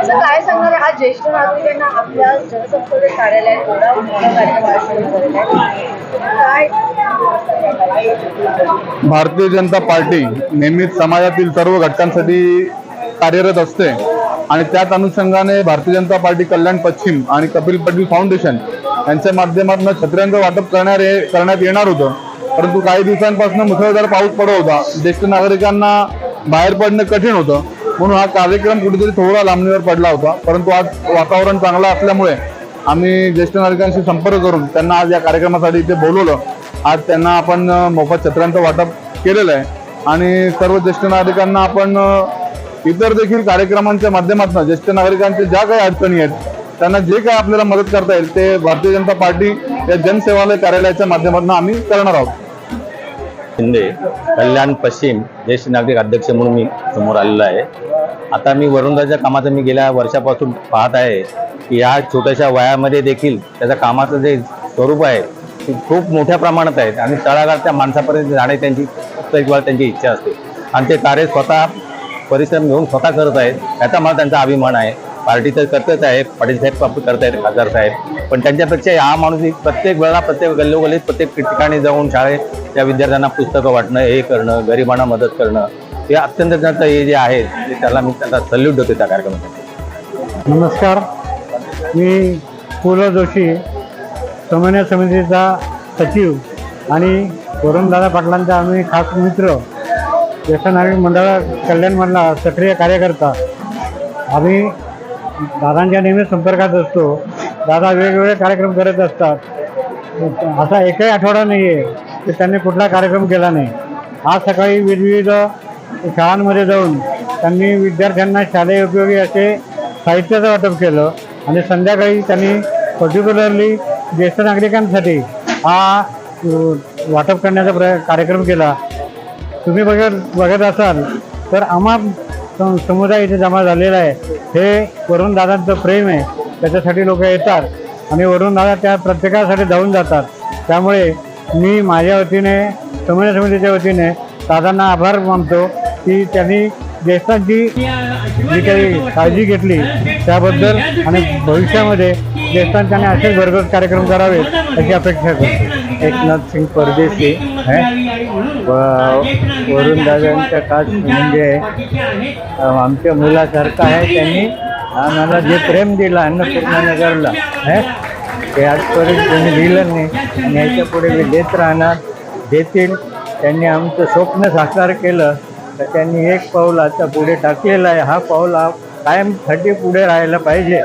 असं काय सांगणार आज ज्येष्ठ नागरिकांना आपल्या जनसंपर्क कार्यालयात मोठा कार्यक्रम काय? भारतीय जनता पार्टी नेहमीच समाजातील सर्व घटकांसाठी कार्यरत असते आणि त्याच अनुषंगाने भारतीय जनता पार्टी कल्याण पश्चिम आणि कपिल पटेल फाउंडेशन यांच्या माध्यमातून छत्र्यांचं वाटप करणार करण्यात येणार होतं. परंतु काही दिवसांपासून मुसळधार पाऊस पडत होता. ज्येष्ठ नागरिकांना बाहेर पडणं कठीण होतं. म्हणून हा कार्यक्रम कुठेतरी थोडा लांबणीवर पडला होता. परंतु आज वातावरण चांगलं असल्यामुळे आम्ही ज्येष्ठ नागरिकांशी संपर्क करून त्यांना आज या कार्यक्रमासाठी इथे बोलवलं. आज त्यांना आपण मोफत छत्रांचं वाटप केलेलं आहे. आणि सर्व ज्येष्ठ नागरिकांना आपण इतर देखील कार्यक्रमांच्या माध्यमातून ज्येष्ठ नागरिकांच्या ज्या काही अडचणी आहेत त्यांना जे काही आपल्याला मदत करता येईल ते भारतीय जनता पार्टी या जनसेवालय कार्यालयाच्या माध्यमातून आम्ही करणार आहोत. शिंदे कल्याण पश्चिम ज्येष्ठ नागरिक अध्यक्ष म्हणून मी समोर आलेलो आहे. आता मी वरुणदाच्या कामाचं मी गेल्या वर्षापासून पाहत आहे की या छोट्याशा वयामध्ये देखील त्याच्या कामाचं जे स्वरूप आहे ते खूप मोठ्या प्रमाणात आहेत आणि तळागाळच्या माणसापर्यंत जाणे त्यांची किंवा त्यांची इच्छा असते. आणि ते कार्य स्वतः परिश्रम घेऊन स्वतः करत आहेत त्याचा मला त्यांचा अभिमान आहे. पार्टी तर करतच आहे पाटील साहेब करत आहेत खासदार साहेब. पण त्यांच्यापेक्षा हा माणूस प्रत्येक वेळा प्रत्येक गल्लोगल्लीत प्रत्येक ठिकाणी जाऊन शाळेत त्या विद्यार्थ्यांना पुस्तकं वाटणं हे करणं गरिबांना मदत करणं हे अत्यंत त्यांचं हे जे आहे ते त्याला मी त्यांचा सल्यूट देतो त्या कार्यक्रमासाठी. नमस्कार. मी पु ल जोशी समन्वय समितीचा सचिव आणि वरुणदादा पाटलांचा आम्ही खास मित्र ज्येष्ठ नागरिक मंडळ कल्याणमधला सक्रिय कार्यकर्ता. आम्ही दादांच्या नेहमी संपर्कात असतो. दादा वेगवेगळे कार्यक्रम करत असतात. असा एकही आठवडा नाही आहे की त्यांनी कुठला कार्यक्रम केला नाही. आज सकाळी विविध शाळांमध्ये जाऊन त्यांनी विद्यार्थ्यांना शालेय उपयोगी असे साहित्याचं वाटप केलं आणि संध्याकाळी त्यांनी पर्टिक्युलरली ज्येष्ठ नागरिकांसाठी हा वाटप करण्याचा प्र कार्यक्रम केला. तुम्ही बघत बघत असाल तर आम्हा सम- समुदाय इथे जमा झालेला आहे. हे वरुण दादांचं प्रेम आहे. त्याच्यासाठी लोक येतात आणि वरुण दादा त्या प्रत्येकासाठी धावून जातात. त्यामुळे मी माझ्या वतीने समन्वय समितीच्या वतीने दादांना आभार मानतो की त्यांनी ज्येष्ठांची जी काही काळजी घेतली त्याबद्दल आणि भविष्यामध्ये ज्येष्ठांच्याने असेच भरघोस कार्यक्रम करावेत अशी अपेक्षा करतो. एकनाथ सिंग परदेशी वरुण दादांच्या काच म्हणजे आमच्या मुलासारखं आहे. त्यांनी आम्हाला जे प्रेम दिलं अन्नपूर्णा नगरला ते आजपर्यंत कोणी दिलं नाही. आणि याच्यापुढे मी देत राहणार देतील. त्यांनी आमचं स्वप्न साकार केलं तर त्यांनी एक पाऊल आता पुढे टाकलेलं आहे. हा पाऊल कायमसाठी पुढे राहायला पाहिजे.